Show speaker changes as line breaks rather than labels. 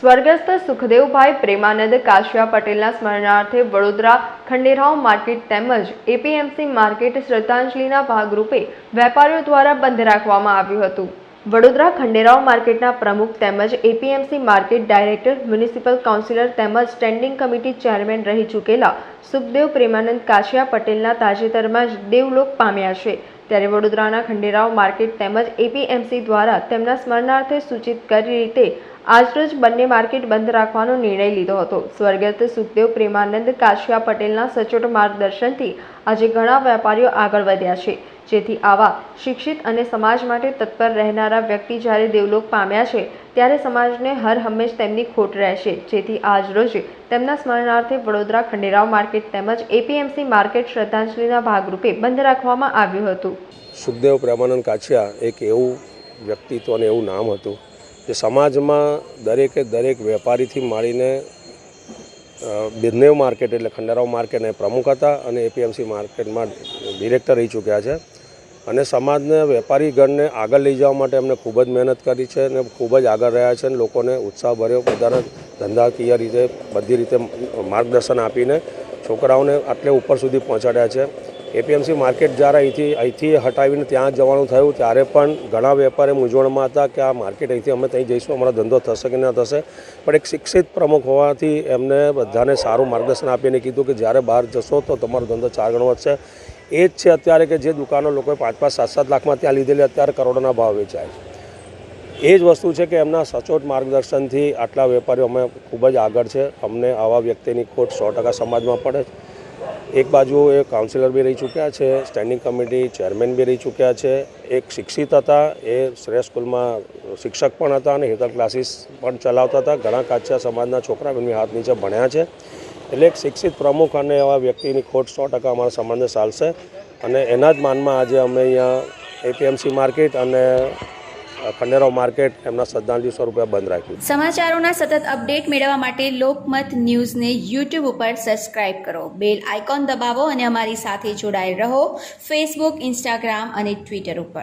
સ્વર્ગસ્થ સુખદેવભાઈ પ્રેમાનંદ કાશિયા પટેલના સ્મરણાર્થે વડોદરા ખંડેરાવ માર્કેટ તેમજ એપીએમસી માર્કેટ શ્રદ્ધાંજલિના ભાગરૂપે વેપારીઓ દ્વારા બંધ રાખવામાં આવ્યું હતું. વડોદરા ખંડેરાવ માર્કેટના પ્રમુખ તેમજ APMC market director, municipal councillor તેમજ સ્ટેન્ડિંગ કમિટી ચેરમેન રહી ચૂકેલા સુખદેવ પ્રેમાનંદ કાશિયા પટેલના તાજેતરમાં જ દેવલોક પામ્યા છે. ત્યારે વડોદરાના ખંડેરાવ માર્કેટ તેમજ એપીએમસી દ્વારા તેમના સ્મરણાર્થે સૂચિત કરી રીતે આજરોજ બંને માર્કેટ બંધ રાખવાનો નિર્ણય લીધો હતો. સ્વર્ગસ્થ સુખદેવ પ્રેમાનંદ કાશિયા પટેલના સચોટ માર્ગદર્શનથી આજે ઘણા વેપારીઓ આગળ વધ્યા છે. જેથી આવા શિક્ષિત અને સમાજ માટે તત્પર રહેનારા વ્યક્તિ જ્યારે દેવલોક પામ્યા છે, ત્યારે સમાજને હર હંમેશ તેમની ખોટ રહેશે. જેથી આજરોજ તેમના સ્મરણાર્થે વડોદરા ખંડેરાવ માર્કેટ તેમજ એપીએમસી માર્કેટ શ્રદ્ધાંજલિના ભાગરૂપે બંધ રાખવામાં આવ્યું હતું.
સુખદેવ પ્રેમાનંદ કાછિયા એક એવું વ્યક્તિત્વ અને એવું નામ હતું કે સમાજમાં દરેકે દરેક વેપારીથી માંડીને બિરનેવ માર્કેટ એટલે ખંડારાવ માર્કેટના પ્રમુખ હતા અને એપીએમસી માર્કેટમાં ડિરેક્ટર રહી ચૂક્યા છે. અને સમાજને, વેપારીગણને આગળ લઈ જવા માટે એમને ખૂબ જ મહેનત કરી છે અને ખૂબ જ આગળ રહ્યા છે અને લોકોને ઉત્સાહભર્યો બધાને ધંધાકીય રીતે, બધી રીતે માર્ગદર્શન આપીને છોકરાઓને આટલે ઉપર સુધી પહોંચાડ્યા છે. એપીએમસી માર્કેટ જ્યારે અહીંથી અહીંથી હટાવીને ત્યાં જવાનું થયું, ત્યારે પણ ઘણા વેપારી મૂંઝવણમાં હતા કે આ માર્કેટ અહીંથી અમે ત્યાં જઈશું, અમારો ધંધો થશે કે ન થશે. પણ એક શિક્ષિત પ્રમુખ હોવાથી એમને બધાને સારું માર્ગદર્શન આપીને કીધું કે જ્યારે બહાર જશો તો તમારો ધંધો ચાર ગણો વધશે. એ જ છે અત્યારે કે જે દુકાનો લોકોએ પાંચ પાંચ સાત સાત લાખમાં ત્યાં લીધેલી અત્યારે કરોડોના ભાવ વેચાય એ જ વસ્તુ છે કે એમના સચોટ માર્ગદર્શનથી આટલા વેપારીઓ અમે ખૂબ જ આગળ છે. અમને આવા વ્યક્તિની ખોટ સો ટકા સમાજમાં પડે છે. એક બાજુ એ કાઉન્સિલર બી રહી ચૂક્યા છે સ્ટેન્ડિંગ કમિટી ચેરમેન બી રહી ચૂક્યા છે. એક શિક્ષિત હતા, એ શ્રેય સ્કૂલમાં શિક્ષક પણ હતા અને હેતલ ક્લાસીસ પણ ચલાવતા હતા. ઘણા કાચા સમાજના છોકરા એમની હાથ નીચે ભણ્યા છે. એટલે એક શિક્ષિત પ્રમુખ અને એવા વ્યક્તિની ખોટ સો ટકા અમારા સમાજને ચાલશે અને એના જ માનમાં આજે અમે અહીંયા એપીએમસી માર્કેટ અને ખંડેરાવ માર્કેટ એમના શ્રદ્ધાંજલિ સ્વરૂપે બંધ રાખ્યું.
સમાચારોના સતત અપડેટ મેળવવા માટે લોકમત ન્યૂઝને યુટ્યુબ ઉપર સબસ્ક્રાઇબ કરો. બેલ આઇકોન દબાવો અને અમારી સાથે જોડાયેલ રહો. ફેસબુક ઇન્સ્ટાગ્રામ અને ટ્વિટર ઉપર.